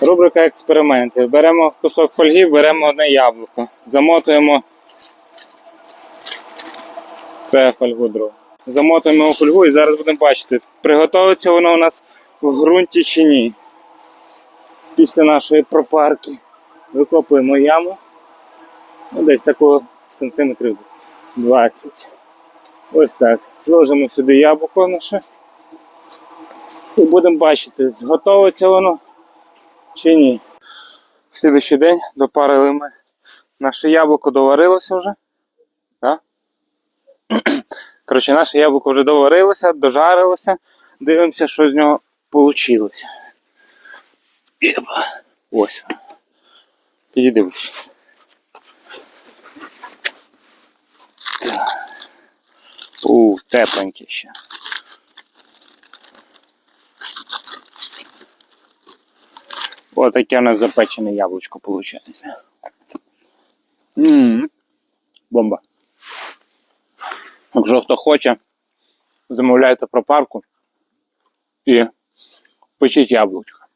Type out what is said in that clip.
Рубрика експерименти. Беремо кусок фольги, беремо одне яблуко, замотуємо це фольгу другу. Замотуємо фольгу і зараз будемо бачити, приготується воно у нас в ґрунті чи ні. Після нашої пропарки викопуємо яму. Ну, десь такого сантиметрів 20. Ось так. Зложимо сюди яблуко наше. І будемо бачити, зготовиться воно чи ні. Слідуючий день допарили ми наше яблуко доварилося вже. Так? Коротше, наше яблуко вже доварилося, дожарилося. Дивимося, що з нього вийшло. Єба. Ось. Вище. У, тепленьке ще. Ось таке у нас запечене яблучко виходить. Бомба. Якщо хто хоче, замовляйте про парку і печіть яблучко.